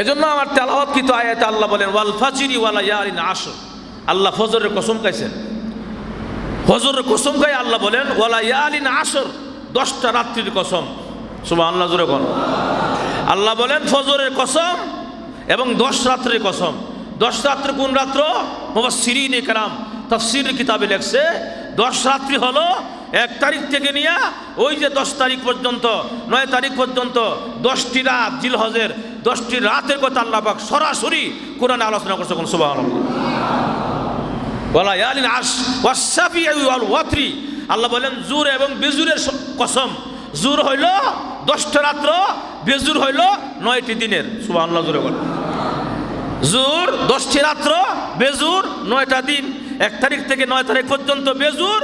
এজন্য আমার তেলাওয়াত কিন্তু আয়াতে আল্লাহ বলেন, ওয়াল ফাজিরি ওয়ালা ইয়ারিন আসর আল্লাহ ফজরের কসম খাইছেন। ফজরের কসম খাই আল্লাহ বলেন, ওয়ালা ইয়ালিন আসর দশটা রাত্রির কসম। সুবাহ আল্লাহ জোরে কোন আল্লাহ বলেন, ফজরের কসম এবং দশ রাত্রির কসম। দশ রাত্রি কোন রাত্র? মুবাসসিরিন ইকরাম তাফসীর কিতাবে লেখছে, দশ রাত্রি হলো এক তারিখ থেকে নিয়ে ওই যে দশ তারিখ পর্যন্ত, নয় তারিখ পর্যন্ত দশটি রাত জিলহজের দশটি রাতের কথা আল্লাহ পাক সরাসরি কোরআনে আলোচনা করছে কোন সুবাহ বলা ইয়ালিন আস ওয়াসাফি ওয়াল ওয়াত্রি আল্লাহ বলেন, জুর এবং বেজুরের কসম। জুর হইল দশটা রাত্র, বেজুর হইল নয়টি দিনের। সুবাহ আল্লাহ জুরে বলেন। জুর দশটি রাত্র, বেজুর নয়টা দিন। এক তারিখ থেকে নয় তারিখ পর্যন্ত বেজুর,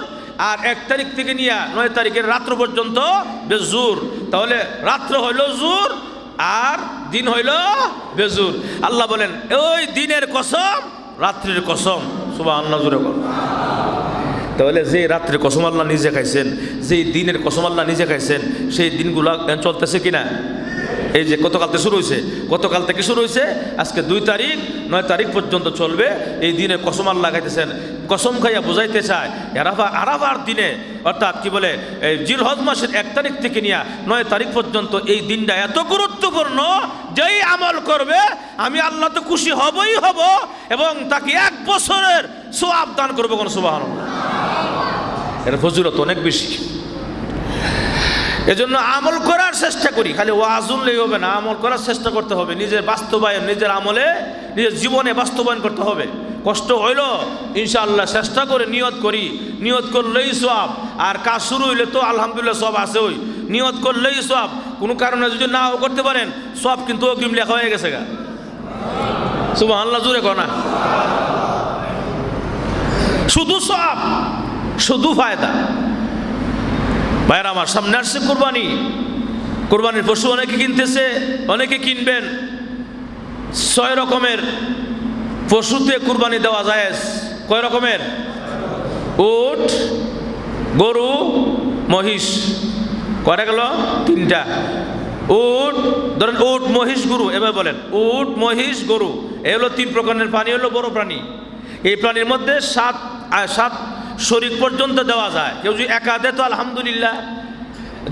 আর এক তারিখ থেকে নিয়ে নয় তারিখের রাত্র পর্যন্ত বেজুর। তাহলে রাত্র হইল জুর, আর দিন হইল বেজুর। আল্লাহ বলেন, ওই দিনের কসম, রাত্রির কসম। সুবাহ আল্লাহ জুড়ে বল। তাহলে যে রাত্রে কসম আল্লাহ নিজে খাইছেন, যেই দিনের কসম আল্লাহ নিজে খাইছেন, সেই দিনগুলো চলতেছে কিনা? এই যে গতকাল থেকে শুরু হয়েছে গতকাল থেকে শুরু হয়েছে আজকে দুই তারিখ, নয় তারিখ পর্যন্ত চলবে। এই দিনে কসম আল্লাহ খাইতেছেন কসম খাইয়া বুঝাইতে চায়, আরাফা, আরাফার দিনে, অর্থাৎ কি বলে, এই জিলহজ মাসের এক তারিখ থেকে নিয়ে নয় তারিখ পর্যন্ত এই দিনটা এত গুরুত্বপূর্ণ, যেই আমল করবে, আমি আল্লাহ তো খুশি হবই হব এবং তাকে এক বছরের সোয়াব দান করব কোনো সুবাহ এর ফজিলত অনেক বেশি। এজন্য আমল করার চেষ্টা করি। খালি ওয়াজুললেই হবে না, আমল করার চেষ্টা করতে হবে। নিজের বাস্তবায়ন, নিজের আমলে, নিজের জীবনে বাস্তবায়ন করতে হবে। কষ্ট হইল, ইনশাআল্লাহ চেষ্টা করে নিয়ত করি। নিয়ত করলেই সব আর কাজ শুরু হইলে তো আলহামদুলিল্লাহ সব আছে ওই। নিয়ত করলেই সব কোনো কারণে যদি নাও করতে পারেন সব কিন্তু অগ্রিম লেখা হয়ে গেছে গা। শুভ আল্লাহ জুড়ে কনা শুধু সব শুধু ফায়দা। ভাইয়ের আমার সামনে আসছে কোরবানি। কোরবানির পশু অনেকে কিনতেছে, অনেকে কিনবেন। ছয় রকমের পশুতে কোরবানি দেওয়া যায়। কয় রকমের? উট, গরু, মহিষ। কয়টা গেল? তিনটা। উট, ধরেন উট, মহিষ, গরু এবার বলেন। উট, মহিষ, গরু, এ হলো তিন প্রকারের প্রাণী হলো বড় প্রাণী। এই প্রাণীর মধ্যে সাত সাত শরিক পর্যন্ত দেওয়া যায়। কেউ যদি একা দেয় তো আলহামদুলিল্লাহ।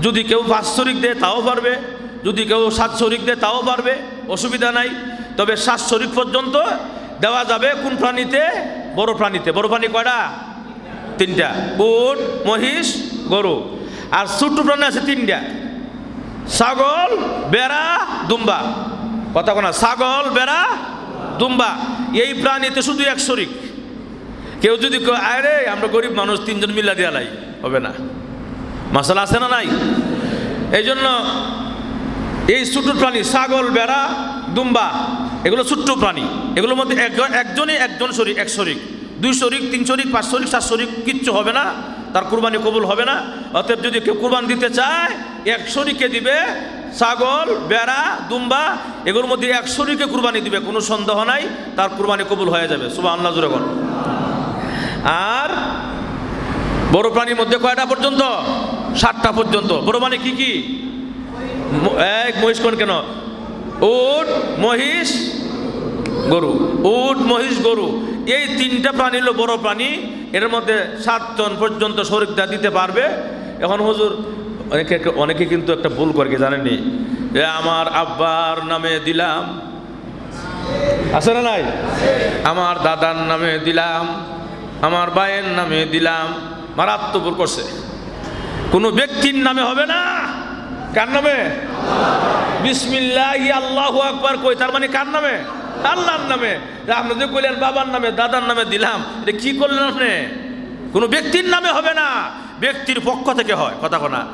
যদি কেউ পাঁচ শরিক দেয় তাও পারবে। যদি কেউ সাত শরিক দেয় তাও পারবে। অসুবিধা নাই। তবে সাত শরিক পর্যন্ত দেওয়া যাবে কোন প্রাণীতে? বড় প্রাণীতে। বড় প্রাণী কয়টা? তিনটা। উট, মহিষ, গরু। আর ছোট্ট প্রাণী আছে তিনটা। ছাগল, বেড়া, দুম্বা। কথা কোনা ছাগল, বেড়া, দুম্বা। এই প্রাণীতে শুধু এক শরিক। কেউ যদি আরে, আমরা গরিব মানুষ, তিনজন মিলা দিয়া লাই। হবে না। মশলা আছে না নাই? এই জন্য এই ছোট্ট প্রাণী, ছাগল বেড়া দুম্বা, এগুলো ছোট্ট প্রাণী। এগুলোর মধ্যে একজন একজনই একজন শরিক এক শরিক দুই শরিক তিন শরিক পাঁচ শরিক সাত শরিক কিচ্ছু হবে না। তার কুরবানি কবুল হবে না। অতএব যদি কেউ কুরবান দিতে চায়, এক শরিকে দিবে ছাগল বেড়া দুম্বা, এগুলোর মধ্যে এক শরিকে কুরবানি দিবে। কোনো সন্দেহ নাই, তার কুরবানি কবুল হয়ে যাবে। সুবাহ আল্লাহ বল। আর বড় প্রাণীর মধ্যে কয়টা পর্যন্ত? সাতটা পর্যন্ত। বড় মানে কি কি? এক মহিষ কোন কেন? উট, মহিষ, গরু। উট, মহিষ, গরু। এই তিনটা প্রাণী হলো বড় প্রাণী। এর মধ্যে সাতজন পর্যন্ত শরিকটা দিতে পারবে। এখন হুজুর, অনেকে অনেকে কিন্তু একটা ভুল করে কি জানেননি? যে আমার আব্বার নামে দিলাম। আছে না নাই? আমার দাদার নামে দিলাম। আমার ভাইয়ের নামে দিলাম, মারাত্মক ভুল করছে। কোনো ব্যক্তির নামে হবে না। কার নামে? বিসমিল্লাহ, আল্লাহ আকবার কই, তার মানে কার নামে? আল্লাহর নামে। আপনি কইলেন বাবার নামে, দাদার নামে দিলাম, এটা কি করলেন আপনি? কোনো ব্যক্তির নামে হবে না। ব্যক্তির পক্ষ থেকে হয়, কথা কোনা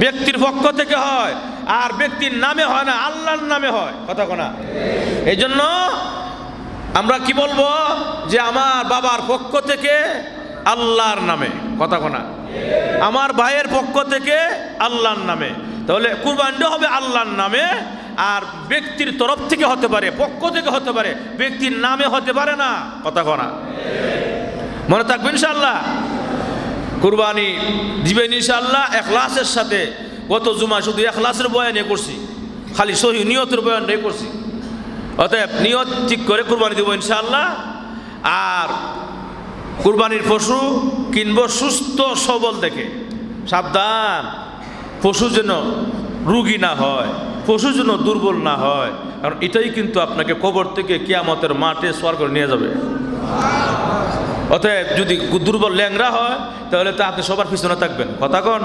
ব্যক্তির পক্ষ থেকে হয়, আর ব্যক্তির নামে হয় না, আল্লাহর নামে হয়, কথা কোনা এই জন্য আমরা কি বলব? যে আমার বাবার পক্ষ থেকে আল্লাহর নামে। কথা কোনা। আমার ভাইয়ের পক্ষ থেকে আল্লাহর নামে। তাহলে কুরবানিটা হবে আল্লাহর নামে, আর ব্যক্তির তরফ থেকে হতে পারে, পক্ষ থেকে হতে পারে, ব্যক্তির নামে হতে পারে না। কথা কোনা। মনে থাকবে ইনশাল্লাহ কুরবানি দিবেন ইনশাল্লাহ এখলাসের সাথে। গত জুমা শুধু এখলাসের বয়ানে করছি। খালি সহি নিয়তের বয়ান বয়ানটাই করছি। অতএব নিয়ত ঠিক করে কুরবানি দেবো ইনশাআল্লাহ। আর কুরবানির পশু কিনব সুস্থ সবল দেখে। সাবধান। পশু যেন রুগী না হয়, পশু যেন দুর্বল না হয়। কারণ এটাই কিন্তু আপনাকে কবর থেকে কিয়ামতের মাঠে সোয়ার করে নিয়ে যাবে। অতএব যদি দুর্বল ল্যাংরা হয়, তাহলে তা আপনি সবার পিছনে থাকবেন। কথা কন?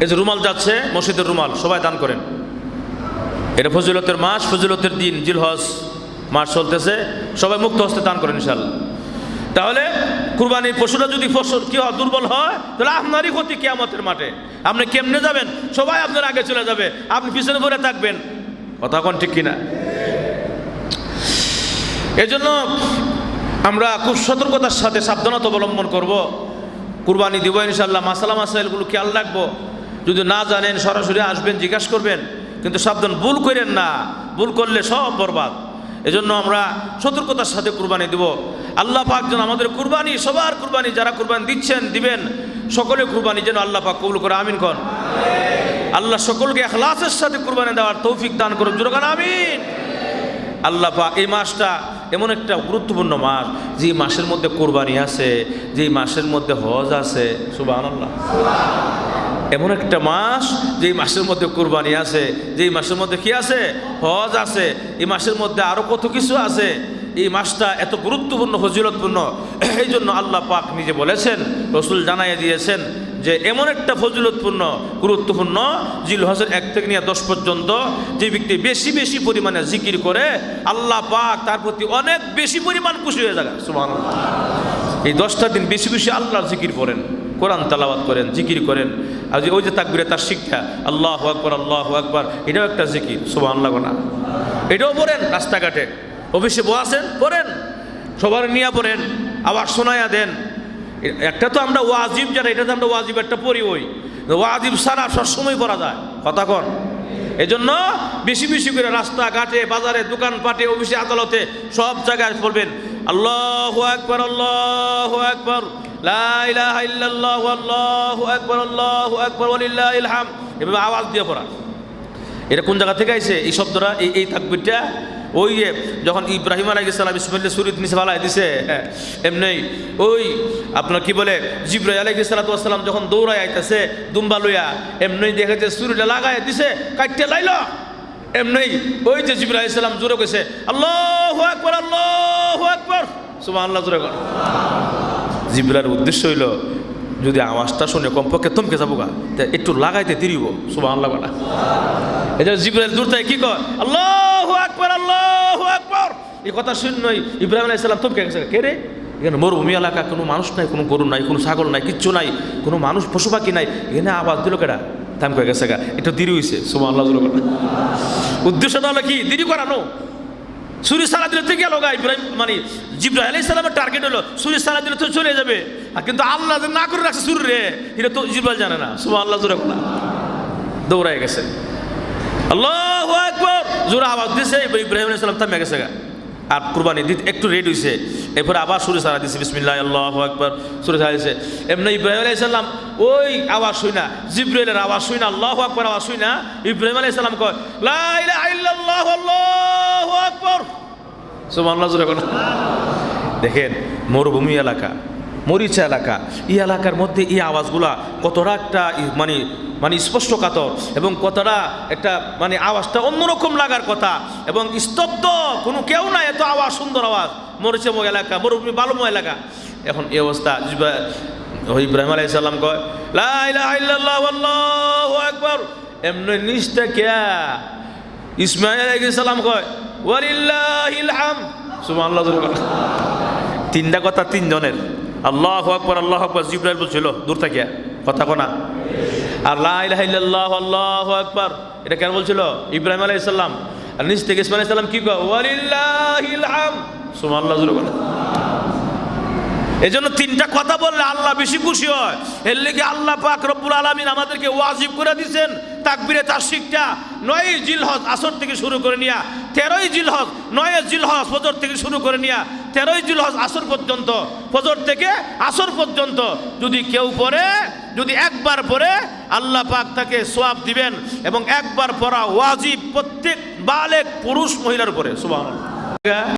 এই যে রুমাল যাচ্ছে, মসজিদের রুমাল, সবাই দান করেন। এটা ফজিলতের মাস, ফজিলতের দিন, জিলহজ মাস চলতেছে। সবাই মুক্ত হস্তে দান করেন ইনশাল্লাহ তাহলে কুরবানির পশুরা যদি ফসল কি হয়, দুর্বল হয়, তাহলে আপনারই ক্ষতি কেয়ামতের মাঠে। আপনি কেমনে যাবেন? সবাই আপনার আগে চলে যাবে। আপনি পিছনে পড়ে থাকবেন। কথা কোন ঠিক কিনা? এজন্য আমরা খুব সতর্কতার সাথে সাবধানতা অবলম্বন করব। কুরবানি দিব ইনশাল্লাহ মাসালা মাসাইলগুলো খেয়াল রাখব। যদি না জানেন, সরাসরি আসবেন, জিজ্ঞাসা করবেন। কিন্তু সাবধান, ভুল করেন না। ভুল করলে সব বরবাদ। এজন্য আমরা সতর্কতার সাথে কুরবানি দিব। আল্লাহ পাক যেন আমাদের কুরবানি, সবার কুরবানি, যারা কুরবানি দিচ্ছেন, দিবেন, সকলে কুরবানি যেন আল্লাহ পাক কবুল করে, আমিন কন। আল্লাহ সকলকে এখলাসের সাথে কুরবানি দেওয়ার তৌফিক দান করুন জোরগান আমিন। আল্লাহ পাক এই মাসটা এমন একটা গুরুত্বপূর্ণ মাস, যে মাসের মধ্যে কোরবানি আছে, যে মাসের মধ্যে হজ আছে সুবাহ আল্লাহ এমন একটা মাস যেই মাসের মধ্যে কোরবানি আছে যেই মাসের মধ্যে কি আছে হজ আছে এই মাসের মধ্যে আরও কত কিছু আছে এই মাসটা এত গুরুত্বপূর্ণ, ফজিলতপূর্ণ। এই জন্য আল্লাহ পাক নিজে বলেছেন, রসুল জানাইয়ে দিয়েছেন যে এমন একটা ফজিলতপূর্ণ, গুরুত্বপূর্ণ জিল হজের এক থেকে নিয়ে দশ পর্যন্ত যে ব্যক্তি বেশি বেশি পরিমাণে জিকির করে, আল্লাহ পাক তার প্রতি অনেক বেশি পরিমাণ খুশি হয়ে যাবে। সুমান এই দশটা দিন বেশি বেশি আল্লাহর জিকির করেন কোরআন তালাবাত করেন, জিকির করেন। আর ওই যে তাকবিরে তার শিক্ষা আল্লাহ আকবর আল্লাহ আকবর, এটাও একটা জিকির সুবাহ আল্লাহ না এটাও পড়েন রাস্তাঘাটে। অফিসে বসেন পড়েন। সবার নিয়ে পড়েন, আবার শোনায়া দেন। একটা তো আমরা ওয়াজিব যারা, এটা তো আমরা ওয়াজিব একটা পড়ি ওই। ওয়াজিব সারা সবসময় পড়া যায়। কথা কন। এজন্য বেশি বেশি করে রাস্তাঘাটে, বাজারে, দোকানপাটে, অফিসে, আদালতে সব জায়গায় পড়বেন। আল্লাহ আকবর আল্লাহ আকবর। লা ইলাহা ইল্লাল্লাহু আল্লাহু আকবার আল্লাহু আকবার ওয়ালিল্লাহিল হাম এভাবে আওয়াজ দিয়ে পড়া। এটা কোন জায়গা থেকে আইছে? এই শব্দটা এই এই তাকবিরটা? ওই যে যখন ইব্রাহিম আলাইসালাম ইসমাইল সুরিত নিচে ফালাই দিছে হ্যাঁ, এমনি ওই আপনার কি বলে জিব্রাহ আলাইসালাম যখন দৌড়ায় আইতেছে দুম্বা লইয়া এমনি দেখে যে সুরিটা লাগাই দিছে কাটতে লাইল। এমনি ওই যে জিব্রাহ ইসলাম জোরে কইছে, আল্লাহ আকবর আল্লাহ আকবর। সুবাহ আল্লাহ জোরে কর। জিব্রার উদ্দেশ্য হইল, যদি আওয়াজটা শুনে কমপক্ষে থমকে যাব গা, তা একটু লাগাইতে তিরিব সুবাহ আল্লাহ বলা। এটা জিব্রাইল দূর থেকে কি কর আল্লাহ আকবর আল্লাহ আকবর। এই কথা শুনই ইব্রাহিম আলাইহিস সালাম থমকে গেছে। কে রে? এখানে মরুভূমি এলাকা, কোনো মানুষ নাই, কোনো গরু নাই, কোনো ছাগল নাই, কিচ্ছু নাই, কোনো মানুষ পশু পাখি নাই, এখানে আওয়াজ দিল কেডা? থাম করে গেছে গা? এটা দেরি হয়েছে সুবাহ আল্লাহ উদ্দেশ্যটা হলো কি? দেরি করানো সুরি সারা দিলে তো গেল গা, ইব্রাহিম মানে জিব্রাহ আলাই সালামের টার্গেট হলো, সুরি সারা দিলে তো চলে যাবে। আর কিন্তু আল্লাহ না করে রাখছে সুর রে এটা তো জিব্রাহ জানে না। সুবাহ আল্লাহ জোরে না দৌড়ায় গেছে। আল্লাহ একবার জোরে আওয়াজ দিছে, ইব্রাহিম আলাই সালাম থামে গেছে গা। আর কুরবানি দিতে একটু রেড হয়েছে এরপরে আবার সুরে সারা দিছে, বিসমিল্লাহ, আল্লাহ একবার সুরে সারা দিছে। এমনি ইব্রাহিম আলাই সাল্লাম ওই আওয়াজ শুই না, জিব্রাইলের আওয়াজ শুই না, আল্লাহ আকবর আওয়াজ শুই না। ইব্রাহিম আলাই সাল্লাম কয়, লা ইলাহা ইল্লাল্লাহু, আল্লাহু আকবর। সুবহানাল্লাহ, জোরে দেখেন, মরুভূমি এলাকা, মরিচা এলাকা, এই এলাকার মধ্যে এই আওয়াজগুলা কতটা একটা মানে মানে স্পষ্ট কাতর এবং কতটা একটা মানে আওয়াজটা অন্যরকম লাগার কথা এবং স্তব্ধ, কোনো কেউ নাই, এত আওয়াজ, সুন্দর আওয়াজ। মরিচা এলাকা, মরুভূমি বালুময় এলাকা। এখন এই অবস্থা ইব্রাহিম আলাইহিস সালাম কয় আকবার। এমনি নিচটা কেয়া ইসমাইল সালাম কয়, ওয়ালিল্লাহিল হাম। সুবহানাল্লাহ, জোরে বলো। তিনটা কথা তিনজনের। আল্লাহ আকবর আল্লাহ আকবর, জিব্রাইল বলছিল, দূর থাকিয়া কথা কোনা। আর লা ইলাহা ইল্লাল্লাহু, আল্লাহু আকবার। এটা কেন বলছিল? ইব্রাহিম আলাইহিস সালাম। আর নিচ থেকে ইসমাইল আলাইহিস সালাম কি সুবহানাল্লাহ, জোরে এই জন্য তিনটা কথা বললে আল্লাহ বেশি খুশি হয়। এর লেগে আল্লাহ পাক রব্বুল আলমিন আমাদেরকে ওয়াজিব করে দিয়েছেন তাকবিরে তার শিখটা নয় জিলহজ আসর থেকে শুরু করে নিয়া। তেরোই জিলহজ, নয় জিলহজ ফজর থেকে শুরু করে নিয়া। তেরোই জিলহজ আসর পর্যন্ত, ফজর থেকে আসর পর্যন্ত যদি কেউ পড়ে যদি একবার পরে আল্লাহ পাক তাকে সোয়াব দিবেন এবং একবার পরা ওয়াজিব প্রত্যেক বালেক পুরুষ মহিলার উপরে, সুবহানাল্লাহ।